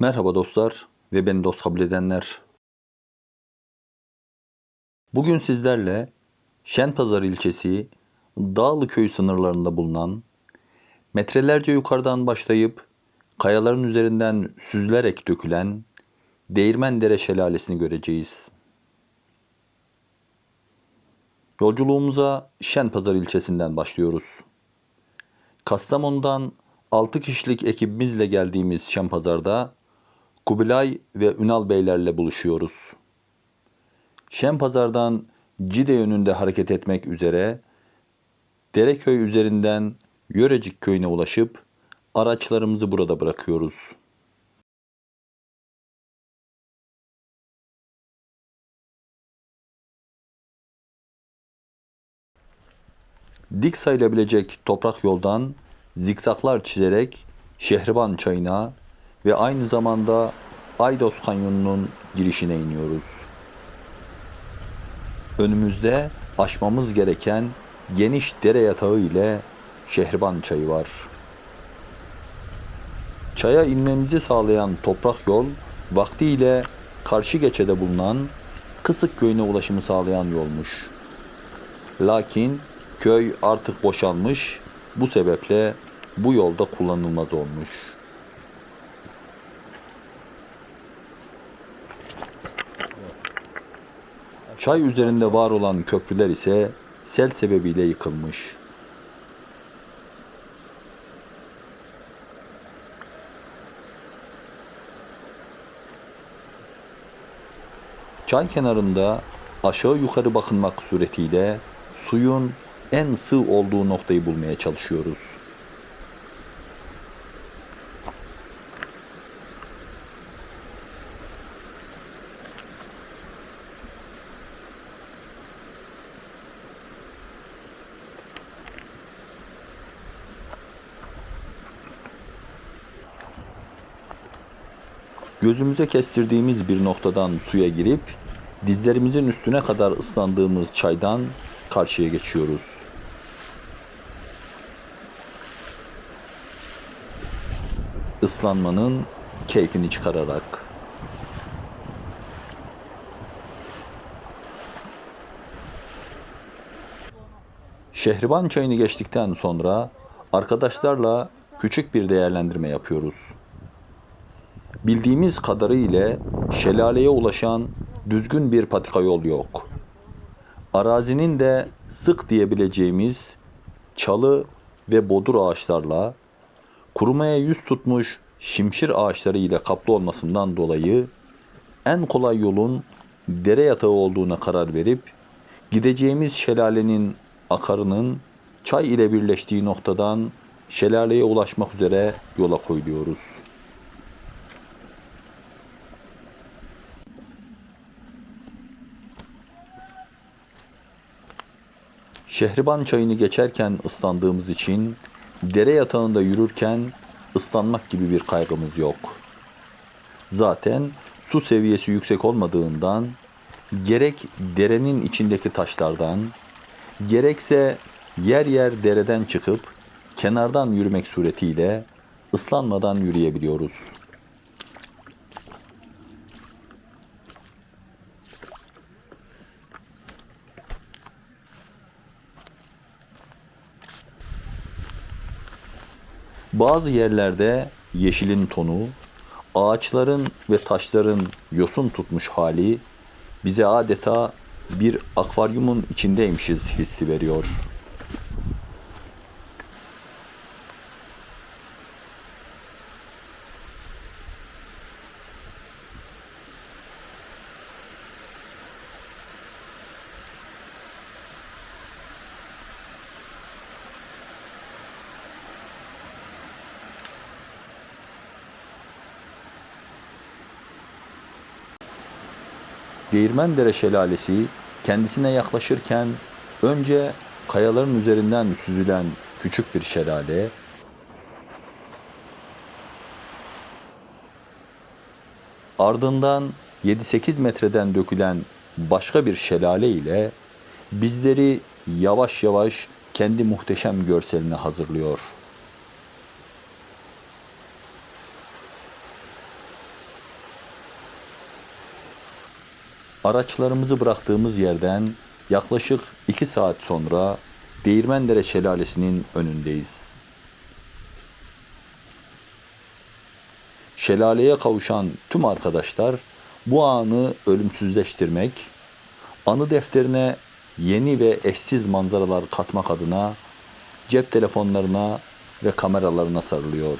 Merhaba dostlar ve beni dost kabul edenler. Bugün sizlerle Şenpazarı ilçesi Dağlı köy sınırlarında bulunan metrelerce yukarıdan başlayıp kayaların üzerinden süzülerek dökülen Değirmendere Şelalesi'ni göreceğiz. Yolculuğumuza Şenpazarı ilçesinden başlıyoruz. Kastamonu'dan 6 kişilik ekibimizle geldiğimiz Şenpazar'da Kubilay ve Ünal Beylerle buluşuyoruz. Şenpazar'dan Cide yönünde hareket etmek üzere Dereköy üzerinden Yörecik köyüne ulaşıp araçlarımızı burada bırakıyoruz. Dik sayılabilecek toprak yoldan zikzaklar çizerek Şehriban çayına ve aynı zamanda Aydos Kanyonu'nun girişine iniyoruz. Önümüzde aşmamız gereken geniş dere yatağı ile Şehriban çayı var. Çaya inmemizi sağlayan toprak yol vaktiyle karşı geçede bulunan Kısık köyüne ulaşımı sağlayan yolmuş. Lakin köy artık boşalmış, bu sebeple bu yolda kullanılmaz olmuş. Çay üzerinde var olan köprüler ise sel sebebiyle yıkılmış. Çay kenarında aşağı yukarı bakınmak suretiyle suyun en sığ olduğu noktayı bulmaya çalışıyoruz. Gözümüze kestirdiğimiz bir noktadan suya girip dizlerimizin üstüne kadar ıslandığımız çaydan karşıya geçiyoruz. Islanmanın keyfini çıkararak. Şehriban çayını geçtikten sonra arkadaşlarla küçük bir değerlendirme yapıyoruz. Bildiğimiz kadarıyla şelaleye ulaşan düzgün bir patika yol yok. Arazinin de sık diyebileceğimiz çalı ve bodur ağaçlarla kurumaya yüz tutmuş şimşir ağaçları ile kaplı olmasından dolayı en kolay yolun dere yatağı olduğuna karar verip gideceğimiz şelalenin akarının çay ile birleştiği noktadan şelaleye ulaşmak üzere yola koyuluyoruz. Şehriban çayını geçerken ıslandığımız için dere yatağında yürürken ıslanmak gibi bir kaygımız yok. Zaten su seviyesi yüksek olmadığından gerek derenin içindeki taşlardan gerekse yer yer dereden çıkıp kenardan yürümek suretiyle ıslanmadan yürüyebiliyoruz. Bazı yerlerde yeşilin tonu, ağaçların ve taşların yosun tutmuş hali bize adeta bir akvaryumun içindeymişiz hissi veriyor. Değirmendere Şelalesi kendisine yaklaşırken önce kayaların üzerinden süzülen küçük bir şelale, ardından 7-8 metreden dökülen başka bir şelale ile bizleri yavaş yavaş kendi muhteşem görseline hazırlıyor.'' Araçlarımızı bıraktığımız yerden yaklaşık 2 saat sonra Değirmendere Şelalesi'nin önündeyiz. Şelaleye kavuşan tüm arkadaşlar bu anı ölümsüzleştirmek, anı defterine yeni ve eşsiz manzaralar katmak adına cep telefonlarına ve kameralarına sarılıyor.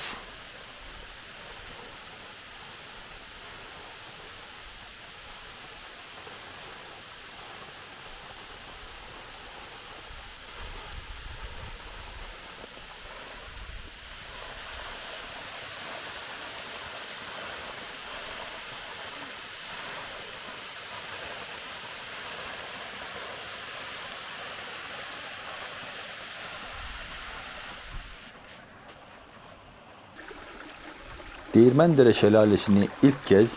Değirmendere Şelalesi'ni ilk kez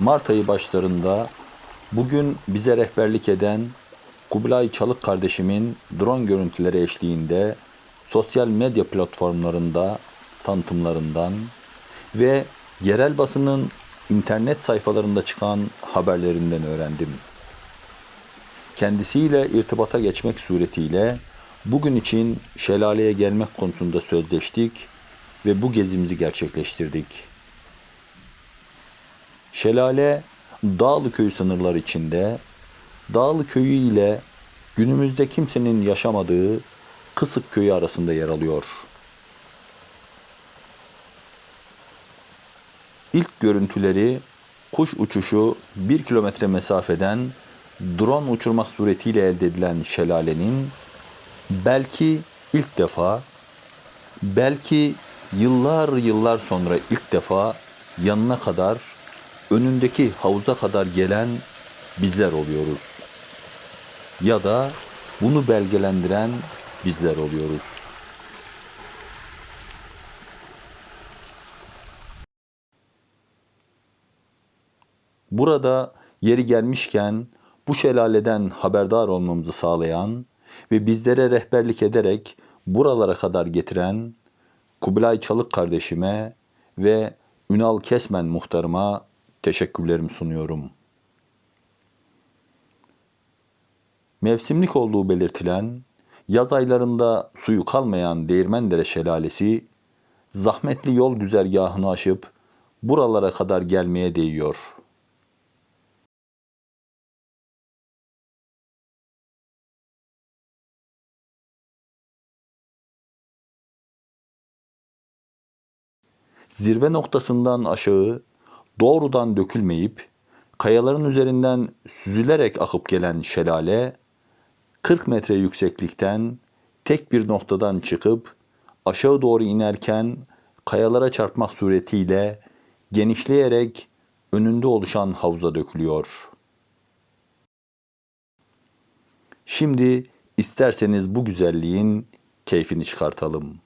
Mart ayı başlarında bugün bize rehberlik eden Kubilay Çalık kardeşimin drone görüntüleri eşliğinde sosyal medya platformlarında tanıtımlarından ve yerel basının internet sayfalarında çıkan haberlerinden öğrendim. Kendisiyle irtibata geçmek suretiyle bugün için şelaleye gelmek konusunda sözleştik ve bu gezimizi gerçekleştirdik. Şelale Dağlı Köyü sınırları içinde Dağlı Köyü ile günümüzde kimsenin yaşamadığı Kısık Köyü arasında yer alıyor. İlk görüntüleri kuş uçuşu 1 kilometre mesafeden drone uçurmak suretiyle elde edilen şelalenin belki ilk defa belki yıllar yıllar sonra ilk defa yanına kadar önündeki havuza kadar gelen bizler oluyoruz. Ya da bunu belgelendiren bizler oluyoruz. Burada yeri gelmişken bu şelaleden haberdar olmamızı sağlayan ve bizlere rehberlik ederek buralara kadar getiren Kubilay Çalık kardeşime ve Ünal Kesmen muhtarıma teşekkürlerimi sunuyorum. Mevsimlik olduğu belirtilen, yaz aylarında suyu kalmayan Değirmendere Şelalesi, zahmetli yol güzergahını aşıp buralara kadar gelmeye değiyor. Zirve noktasından aşağı doğrudan dökülmeyip kayaların üzerinden süzülerek akıp gelen şelale 40 metre yükseklikten tek bir noktadan çıkıp aşağı doğru inerken kayalara çarpmak suretiyle genişleyerek önünde oluşan havuza dökülüyor. Şimdi isterseniz bu güzelliğin keyfini çıkartalım.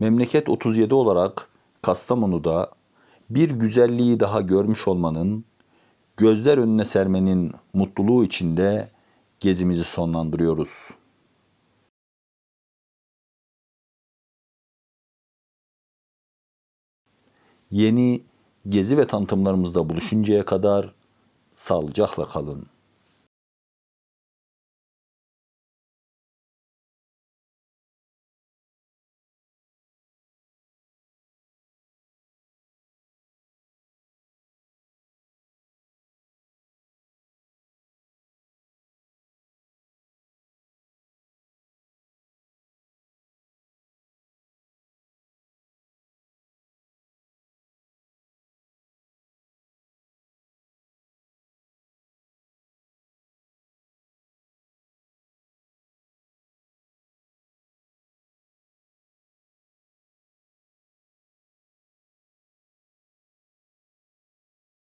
Memleket 37 olarak Kastamonu'da bir güzelliği daha görmüş olmanın, gözler önüne sermenin mutluluğu içinde gezimizi sonlandırıyoruz. Yeni gezi ve tanıtımlarımızda buluşuncaya kadar sağlıcakla kalın.